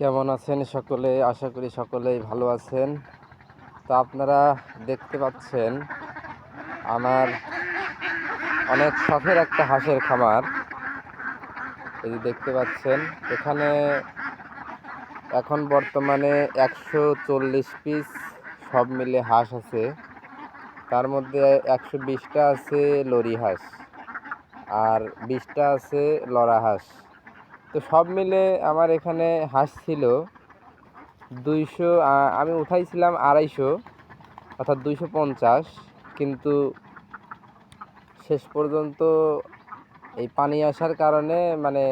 কেমন আছেন সকলে? আশা করি সকলেই ভালো আছেন। তো আপনারা দেখতে পাচ্ছেন, আমার অনেক শখের একটা হাঁসের খামার। এই দেখতে পাচ্ছেন, এখানে এখন বর্তমানে একশো চল্লিশ পিস সব মিলে হাঁস আছে। তার মধ্যে একশো বিশটা আছে লরি হাঁস আর বিশটা আছে লরা হাঁস। তো সব মিলে আমার এখানে হাঁস ছিল দুইশো আমি উঠাইছিলাম আড়াইশো, অর্থাৎ দুইশো পঞ্চাশ। কিন্তু শেষ পর্যন্ত এই পানি আসার কারণে মানে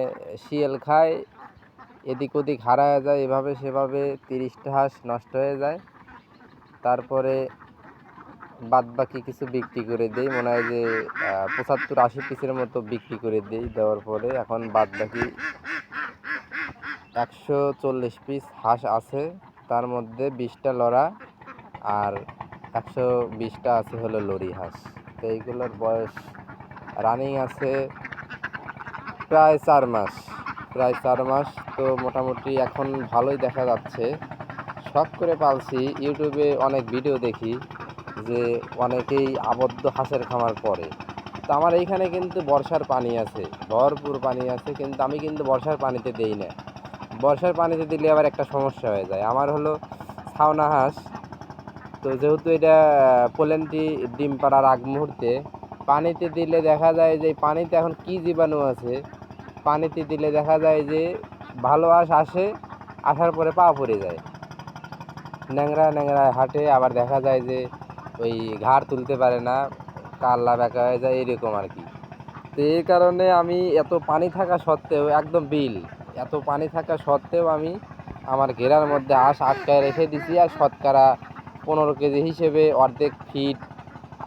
শিয়াল খায়, এদিক ওদিক হারায় যায়, এভাবে সেভাবে তিরিশটা হাঁস নষ্ট হয়ে যায়। তারপরে বাদ বাকি কিছু বিক্রি করে দেই। মনে হয় যে পঁচাত্তর আশি পিসের মতো বিক্রি করে দেই দেওয়ার পরে। এখন বাদ বাকি একশো চল্লিশ পিস হাঁস আছে। তার মধ্যে বিশটা লড়া আর একশো বিশটা আছে হলো লরি হাঁস। তো এইগুলোর বয়স রানিং আছে প্রায় চার মাস। প্রায় চার মাস তো মোটামুটি এখন ভালোই দেখা যাচ্ছে। শখ করে পালছি, ইউটিউবে অনেক ভিডিও দেখি। যে অনেকেই আবদ্ধ হাঁসের খামার করে। তো আমার এইখানে কিন্তু বর্ষার পানি আছে, ভরপুর পানি আছে, কিন্তু আমি কিন্তু বর্ষার পানিতে দেই না। বর্ষার পানিতে দিলে আবার একটা সমস্যা হয়ে যায়। আমার হলো ছাওনা হাঁস। তো যেহেতু এটা পোলেন্ট্রি ডিম পাড়ার আগ মুহূর্তে, পানিতে দিলে দেখা যায় যে পানিতে এখন কি জীবাণু আছে, পানিতে দিলে দেখা যায় যে ভালো হাঁস আসে, আসার পরে পা পড়ে যায়। ন্যাংরা ন্যাংরা হাঁটে, আবার দেখা যায় যে ওই ঘাড় তুলতে পারে না কাল্লা বেঁকা হয়ে যায়, এরকম আর কি। তো এই কারণে আমি এত পানি থাকা সত্ত্বেও, একদম বিল, এত পানি থাকা সত্ত্বেও আমি আমার ঘেরার মধ্যে আঁশ আটকায় রেখে দিছি আর শতকরা পনেরো কেজি হিসেবে অর্ধেক ফিট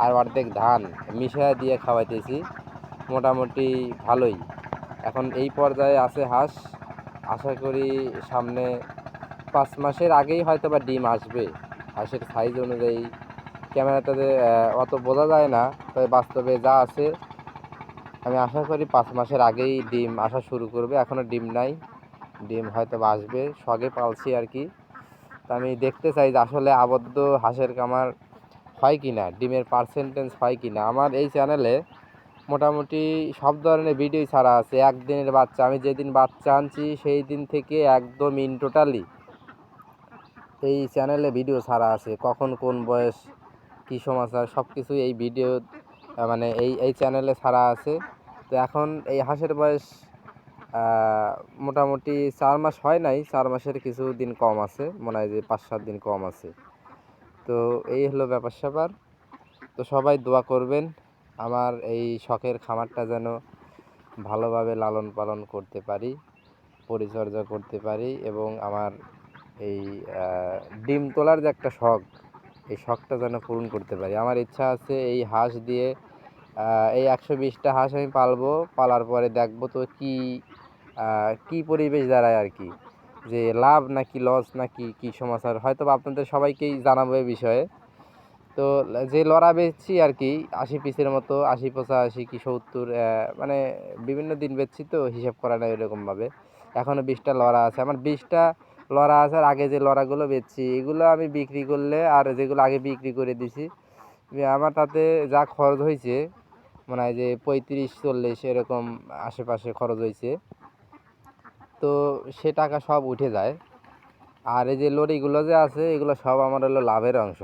আর অর্ধেক ধান মিশিয়ে দিয়ে খাওয়াইতেছি। মোটামুটি ভালোই। এখন এই পর্যায়ে আছে হাঁস। আশা করি সামনে পাঁচ মাসের আগেই হয়তো বা ডিম আসবে। হাঁসের সাইজ অনুযায়ী ক্যামেরাটাতে অত বোঝা যায় না, তবে বাস্তবে যা আছে, আমি আশা করি পাঁচ মাসের আগেই ডিম আসা শুরু করবে। এখনও ডিম নাই। ডিম হয়তো আসবে, সগে পালছি আর কি। তা আমি দেখতে চাই যে আসলে আবদ্ধ হাঁসের কামার হয় কি না ডিমের পার্সেন্টেজ হয় কি না আমার এই চ্যানেলে মোটামুটি সব ধরনের ভিডিও ছাড়া আছে। একদিনের বাচ্চা, আমি যেদিন বাচ্চা আনছি, সেই দিন থেকে একদম ইন টোটালি এই চ্যানেলে ভিডিও ছাড়া আছে। কখন কোন বয়স কী সমাচার সব কিছুই এই ভিডিও মানে এই এই চ্যানেলে ছাড়া আছে। তো এখন এই হাঁসের বয়স মোটামুটি চার মাস হয় নাই, চার মাসের কিছু দিন কম আছে, মনে হয় যে পাঁচ সাত দিন কম আছে। তো এই হলো ব্যাপার স্যাপার। তো সবাই দোয়া করবেন, আমার এই শখের খামারটা যেন ভালোভাবে লালন পালন করতে পারি, পরিচর্যা করতে পারি, এবং আমার এই ডিম তোলার যে একটা শখ এই শখটা যেন পূরণ করতে পারি। আমার ইচ্ছা আছে এই হাঁস দিয়ে এই একশো বিশটা হাঁস আমি পালবো, পালার পরে দেখব তো কী কী পরিবেশ দাঁড়ায় আর কি। যে লাভ নাকি লস নাকি কী সমাচার, হয়তো আপনাদের সবাইকেই জানাব এই বিষয়ে। তো যে লড়া বেচছি আর কি, আশি পিসের মতো, আশি পঁচাশি কি সত্তর মানে বিভিন্ন দিন বেচছি তো, হিসাব করা নাই এরকমভাবে এখনও বিশটা লড়া আছে। আমার বিশটা লড়া আছে আর আগে যে লড়াগুলো বেচছি, এগুলো আমি বিক্রি করলে আর যেগুলো আগে বিক্রি করে দিছি আমার তাতে যা খরচ হয়েছে, মনে হয় যে পঁয়ত্রিশ, চল্লিশ এরকম আশেপাশে খরচ হয়েছে, তো সে টাকা সব উঠে যায়। আর এই যে লরিগুলো যে আছে, এগুলো সব আমার হলো লাভের অংশ।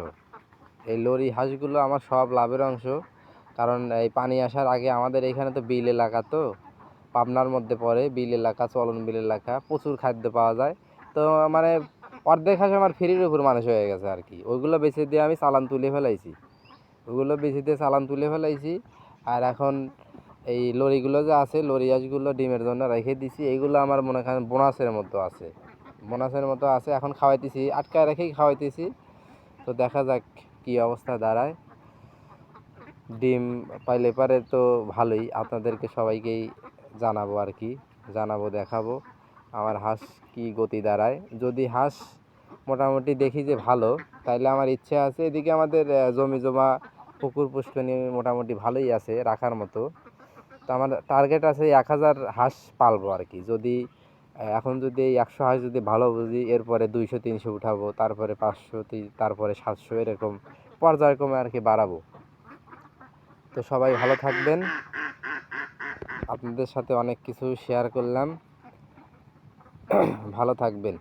এই লরি হাঁসগুলো আমার সব লাভের অংশ, কারণ এই পানি আসার আগে আমাদের এখানে তো বিল এলাকা তো, পাবনার মধ্যে পড়ে বিল এলাকা, চলন বিল এলাকা, প্রচুর খাদ্য পাওয়া যায়। তো মানে অর্ধেক হাঁস আমার ফ্রির উপর মানুষ হয়ে গেছে আর কি। ওইগুলো বেছে দিয়ে আমি চালান তুলে ফেলাইছি। ওইগুলো বেছে দিয়ে চালান তুলে ফেলাইছি। আর এখন এই লরিগুলো যে আছে, লরি হাঁসগুলো ডিমের জন্য রেখে দিছি। এইগুলো আমার মনে করেন বোনাসের মতো আছে। বোনাসের মতো আছে। এখন খাওয়াইতেছি, আটকায় রেখেই খাওয়াইতেছি। তো দেখা যাক কি অবস্থা দাঁড়ায়। ডিম পাইলে পারে তো ভালোই। আপনাদেরকে সবাইকেই জানাব আর কি। জানাব, দেখাবো। আমার হাঁস কি গতি দাঁড়ায়? যদি হাঁস মোটামুটি দেখি যে ভালো, তাইলে আমার ইচ্ছে আছে এদিকে আমাদের জমি জমা, পুকুর পুষ্করণী মোটামুটি ভালোই আছে রাখার মতো। তো আমার টার্গেট আছে এক হাজার হাঁস পালবো আর কি। যদি এখন যদি একশো হাঁস যদি ভালো বুঝি, এরপরে দুইশো, তিনশো উঠাবো, তারপরে পাঁচশো তারপরে সাতশো, এরকম পর্যায়ক্রমে আর কি বাড়াবো। তো সবাই ভালো থাকবেন। আপনাদের সাথে অনেক কিছু শেয়ার করলাম। ভালো থাকবেন।